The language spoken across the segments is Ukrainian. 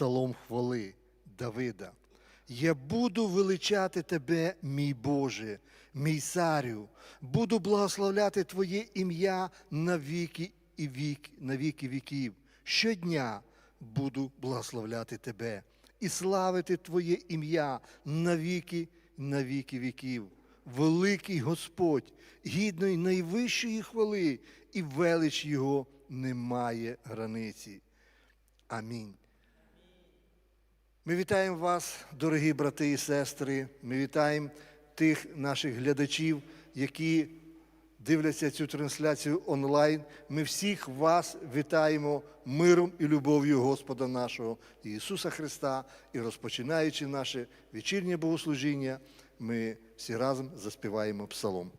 псалом хвали Давида. Я буду величати Тебе, мій Боже, мій царю, буду благословляти Твоє ім'я на віки і вік, на віки віків. Щодня буду благословляти Тебе і славити Твоє ім'я на віки, на віки віків. Великий Господь, гідної найвищої хвали, і велич Його немає границі. Амінь. Ми вітаємо вас, дорогі брати і сестри. Ми вітаємо тих наших глядачів, які дивляться цю трансляцію онлайн. Ми всіх вас вітаємо миром і любов'ю Господа нашого Ісуса Христа. І розпочинаючи наше вечірнє богослужіння, ми всі разом заспіваємо псалом.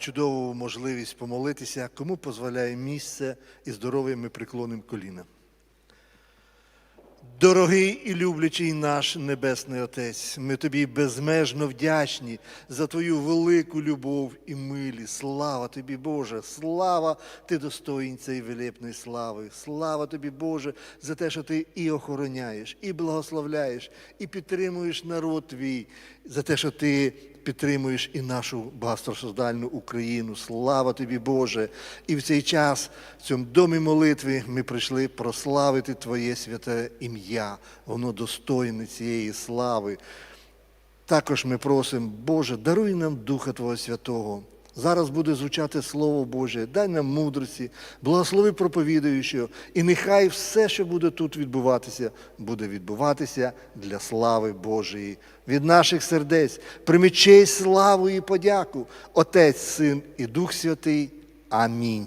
чудову можливість помолитися, кому дозволяє місце і здоров'я ми приклонимо коліна. Дорогий і люблячий наш Небесний Отець, ми тобі безмежно вдячні за твою велику любов і милі. Слава тобі, Боже, слава ти достойний цієї велепної слави. Слава тобі, Боже, за те, що ти і охороняєш, і благословляєш, і підтримуєш народ твій, за те, що ти підтримуєш і нашу багатостраждальну Україну. Слава тобі, Боже! І в цей час, в цьому домі молитви, ми прийшли прославити Твоє святе ім'я. Воно достойне цієї слави. Також ми просимо, Боже, даруй нам Духа Твого Святого. Зараз буде звучати Слово Боже, дай нам мудрості, благослови проповідуючого, і нехай все, що буде тут відбуватися, буде відбуватися для слави Божої. Від наших сердець прими честь, славу і подяку, Отець, Син і Дух Святий. Амінь.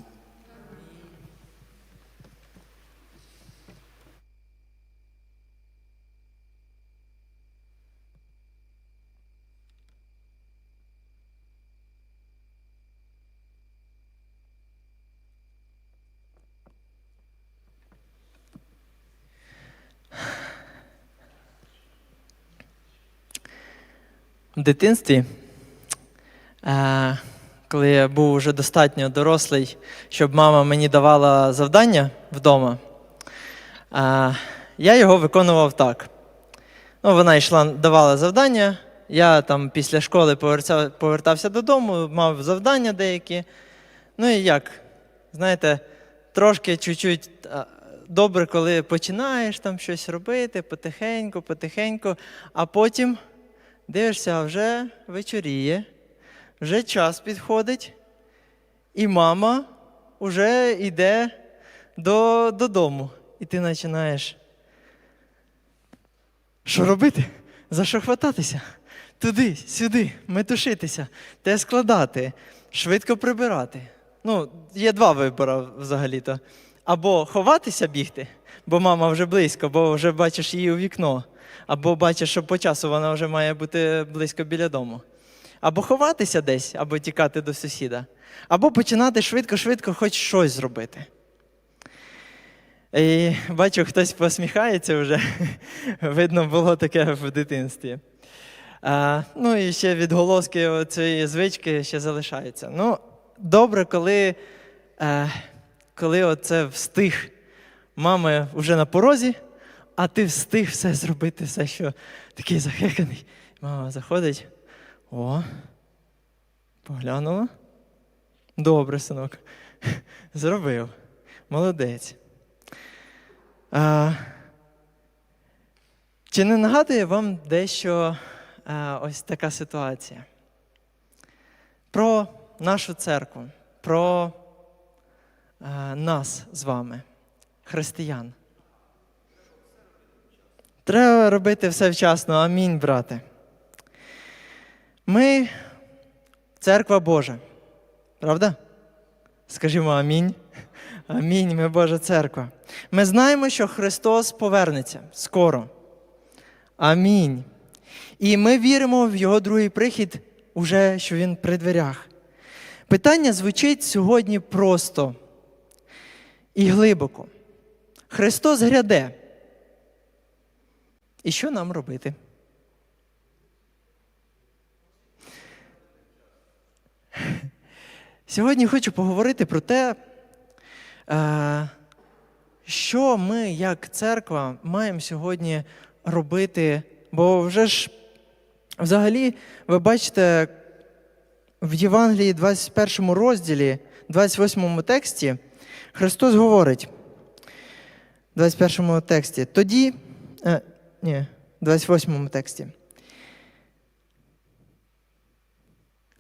В дитинстві, е, коли я був вже достатньо дорослий, щоб мама мені давала завдання вдома, е, я його виконував так. Ну, вона йшла, давала завдання, я там після школи повертався, повертався додому, мав завдання деякі. Ну і як? Знаєте, трошки чуть-чуть добре, коли починаєш там щось робити, потихеньку, потихеньку, а потім дивишся, вже вечоріє, вже час підходить, і мама вже йде до, додому. І ти починаєш. Що робити? За що хвататися? Туди, сюди, метушитися, те складати, швидко прибирати. Ну, є два вибори взагалі-то. Або ховатися бігти, бо мама вже близько, бо вже бачиш її у вікно. Або бачиш, що по часу вона вже має бути близько біля дому. Або ховатися десь, або тікати до сусіда, або починати швидко-швидко хоч щось зробити. І бачу, хтось посміхається вже. Видно, було таке в дитинстві. А, ну і ще відголоски цієї звички ще залишаються. Ну, добре, коли, е, коли оце встиг мами вже на порозі, а ти встиг все зробити, все, що такий захеканий. Мама заходить. О, поглянула. Добре, синок. Зробив. Молодець. А, чи не нагадує вам дещо а, ось така ситуація? Про нашу церкву, про а, нас з вами, християн. Треба робити все вчасно. Амінь, брате. Ми церква Божа. Правда? Скажімо амінь. Амінь, ми Божа церква. Ми знаємо, що Христос повернеться скоро. Амінь. І ми віримо в Його другий прихід, уже що Він при дверях. Питання звучить сьогодні просто і глибоко. Христос гряде. І що нам робити? Сьогодні хочу поговорити про те, е, що ми, як церква, маємо сьогодні робити. Бо вже ж, взагалі, ви бачите, в Євангелії 21 розділі, 28 тексті, Христос говорить, в 21 тексті, тоді, е, ні, в 28 тексті.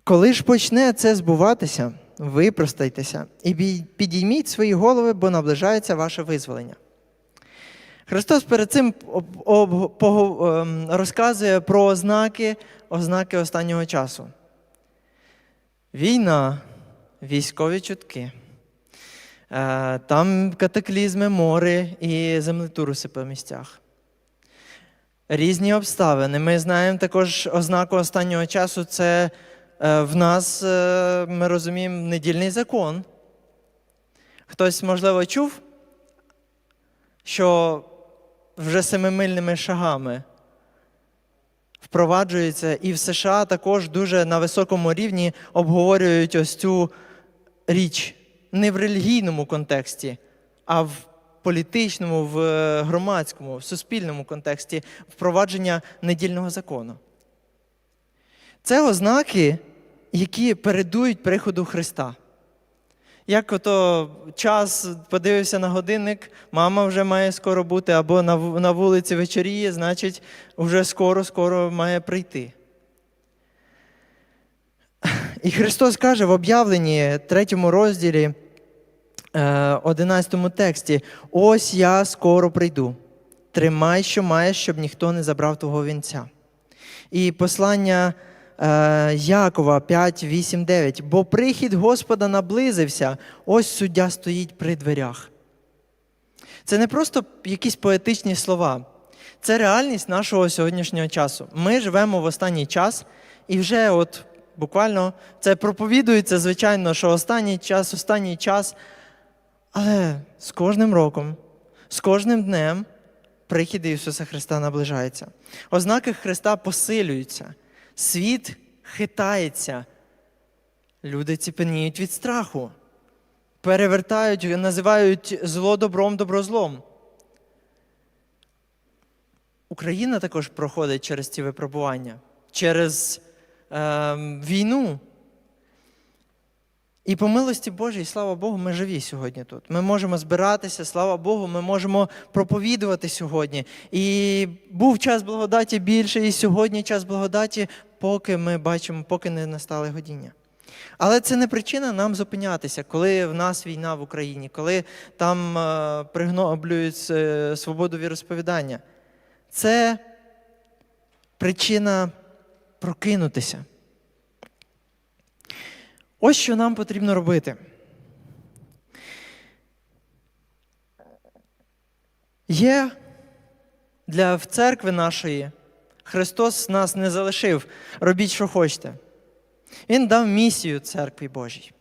Коли ж почне це збуватися, випростайтеся і підійміть свої голови, бо наближається ваше визволення. Христос перед цим ем, розказує про ознаки, ознаки останнього часу. Війна, військові чутки, е, там катаклізми, мори і землетруси по місцях. Різні обставини. Ми знаємо також ознаку останнього часу це е, в нас, е, ми розуміємо, недільний закон. Хтось, можливо, чув, що вже семимильними шагами впроваджується, і в США також дуже на високому рівні обговорюють ось цю річ не в релігійному контексті, а в політичному, в е, громадському, в суспільному контексті впровадження недільного закону. Це ознаки, які передують приходу Христа. Як ото час подивився на годинник, мама вже має скоро бути, або на, вулиці вечоріє, значить, вже скоро-скоро має прийти. І Христос каже в об'явленні, третьому розділі, 11 тексті: ось я скоро прийду. Тримай, що маєш, щоб ніхто не забрав твого вінця. І послання е, Якова 5, 8, 9. Бо прихід Господа наблизився, ось суддя стоїть при дверях. Це не просто якісь поетичні слова, це реальність нашого сьогоднішнього часу. Ми живемо в останній час, і вже от буквально це проповідується, звичайно, що останній час, останній час. Але з кожним роком, з кожним днем прихід Ісуса Христа наближається. Ознаки Христа посилюються, світ хитається, люди ціпеніють від страху, перевертають, називають зло добром, добро злом. Україна також проходить через ці випробування, через е, війну. І по милості Божій, слава Богу, ми живі сьогодні тут. Ми можемо збиратися, слава Богу, ми можемо проповідувати сьогодні. І був час благодаті більше, і сьогодні час благодаті, поки ми бачимо, поки не настали годіння. Але це не причина нам зупинятися, коли в нас війна в Україні, коли там е, пригноблюють е, свободу віросповідання. Це причина прокинутися. Ось що нам потрібно робити. Є для в церкви нашої Христос нас не залишив. Робіть, що хочете. Він дав місію церкві Божій.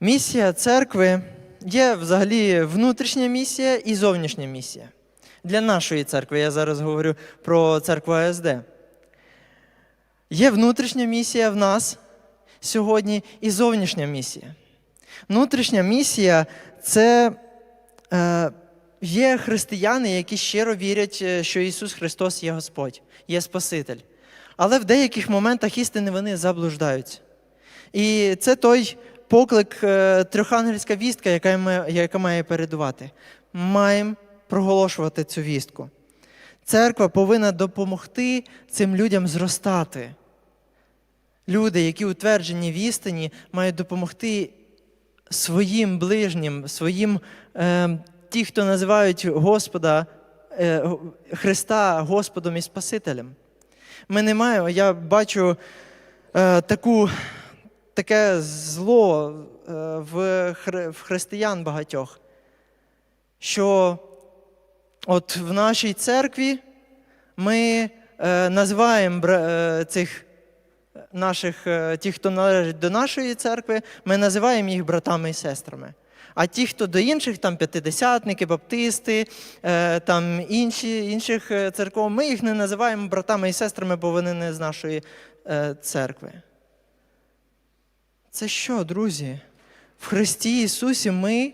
Місія церкви є взагалі внутрішня місія і зовнішня місія. Для нашої церкви, я зараз говорю про церкву АСД. Є внутрішня місія в нас сьогодні і зовнішня місія. Внутрішня місія це е, є християни, які щиро вірять, е, що Ісус Христос є Господь, є Спаситель. Але в деяких моментах істини вони заблуждаються. І це той поклик, е, трьохангельська вістка, яка має, яка має передувати. Маємо проголошувати цю вістку. Церква повинна допомогти цим людям зростати. Люди, які утверджені в істині, мають допомогти своїм ближнім, своїм е, ті, хто називають Господа е, Христа Господом і Спасителем. Ми не маємо, я бачу е, таку, таке зло е, в, хри- в християн багатьох, що от в нашій церкві ми е, називаємо е, цих наших, е, ті, хто належить до нашої церкви, ми називаємо їх братами і сестрами. А ті, хто до інших, там п'ятидесятники, баптисти, е, там інші, інших е, церков, ми їх не називаємо братами і сестрами, бо вони не з нашої церкви. Це що, друзі? В Христі Ісусі ми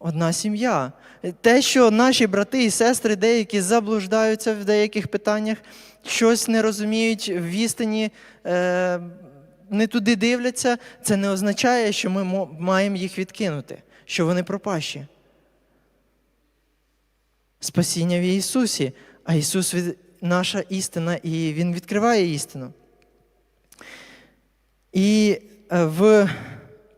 одна сім'я. Те, що наші брати і сестри деякі заблуждаються в деяких питаннях, щось не розуміють в істині, е, не туди дивляться, це не означає, що ми маємо їх відкинути, що вони пропащі. Спасіння в Ісусі, а Ісус наша істина, і Він відкриває істину. І е, в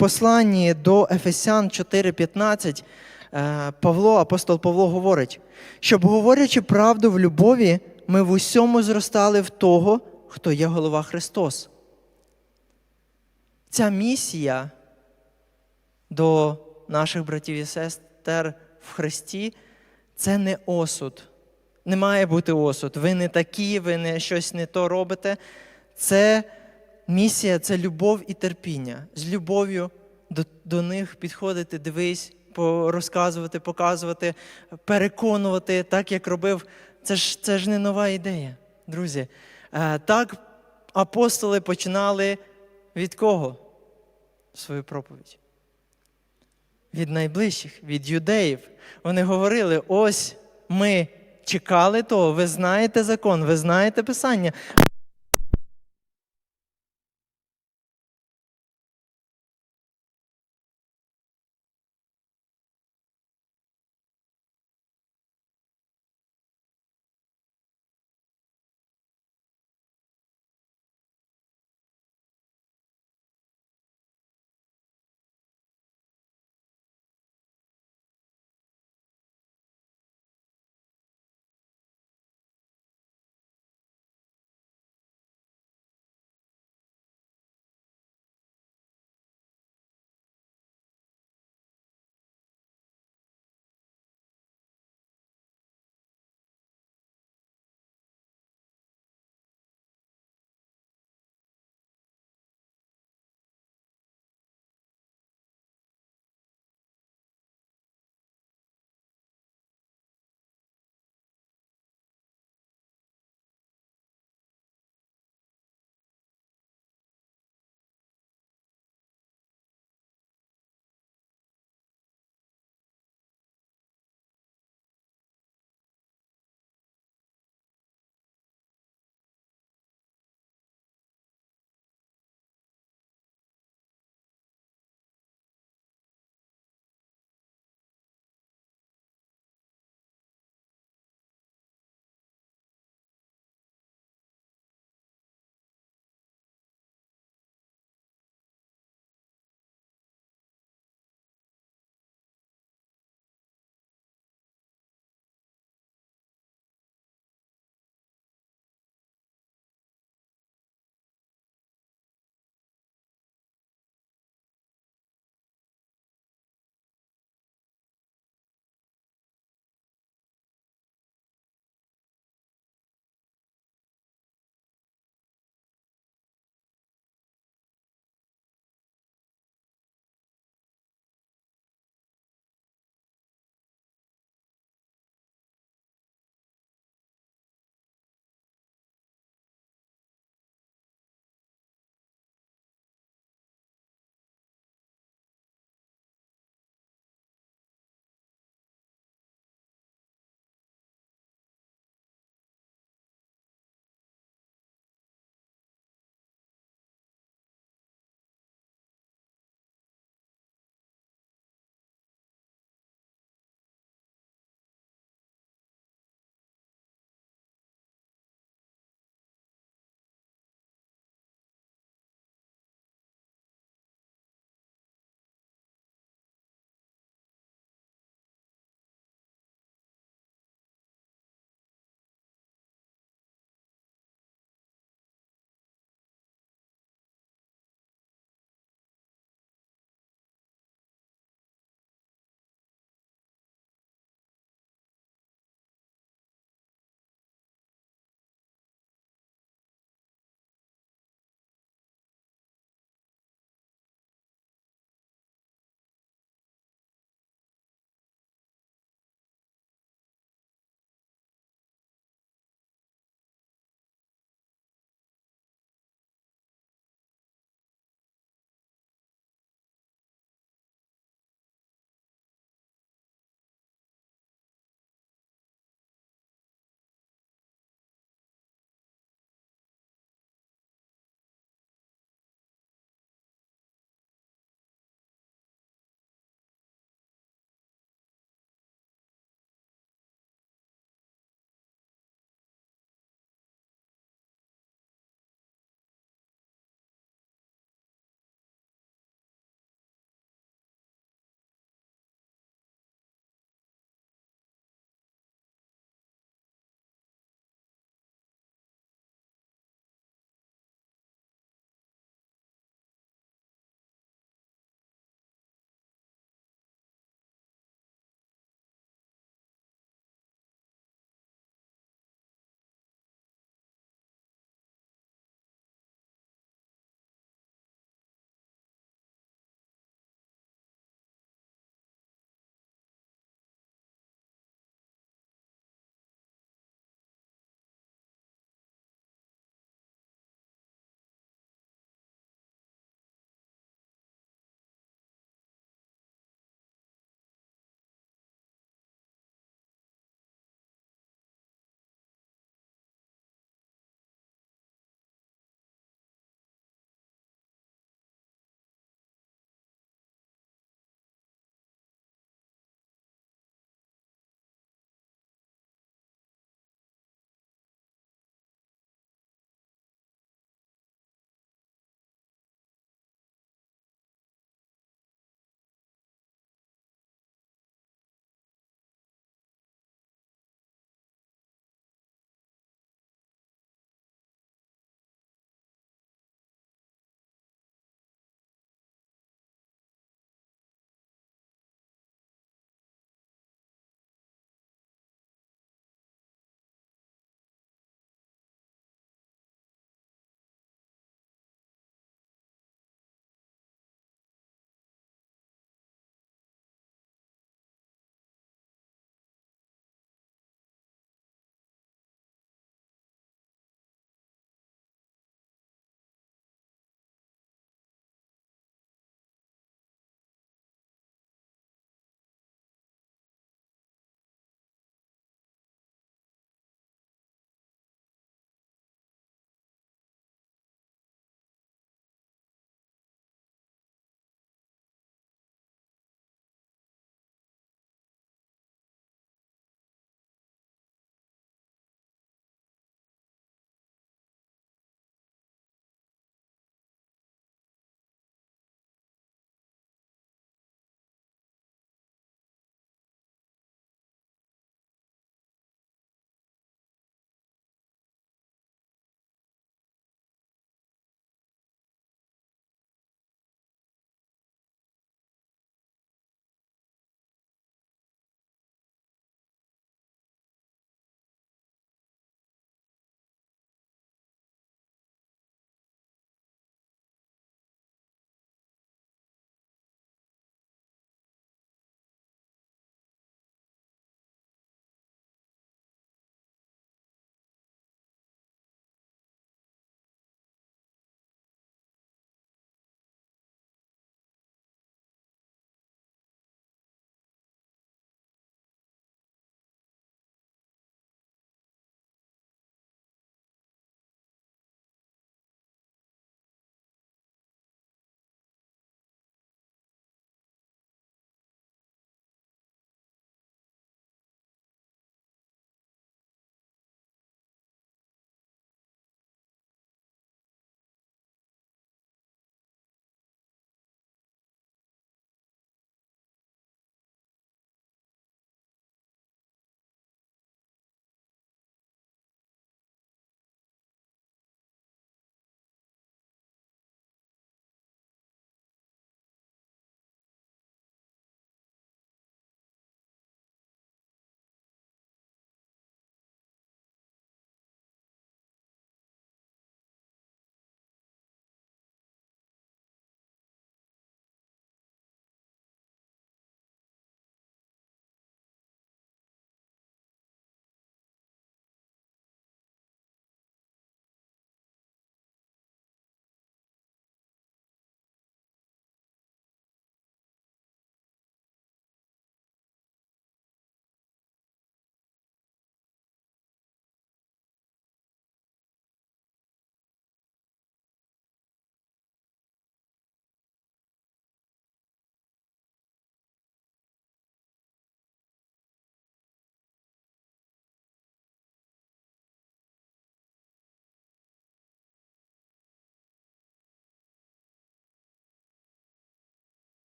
посланні до Ефесян 4:15 е, Павло, апостол Павло говорить, щоб говорячи правду в любові, ми в усьому зростали в того, хто є голова Христос. Ця місія до наших братів і сестер в Христі це не осуд. Не має бути осуд. Ви не такі, ви не щось не то робите. Це місія це любов і терпіння. З любов'ю до, до них підходити, дивись, розказувати, показувати, переконувати, так як робив. Це ж, це ж не нова ідея, друзі. Е, Так апостоли починали від кого? Свою проповідь. Від найближчих, від юдеїв. Вони говорили: ось ми чекали того, ви знаєте закон, ви знаєте Писання,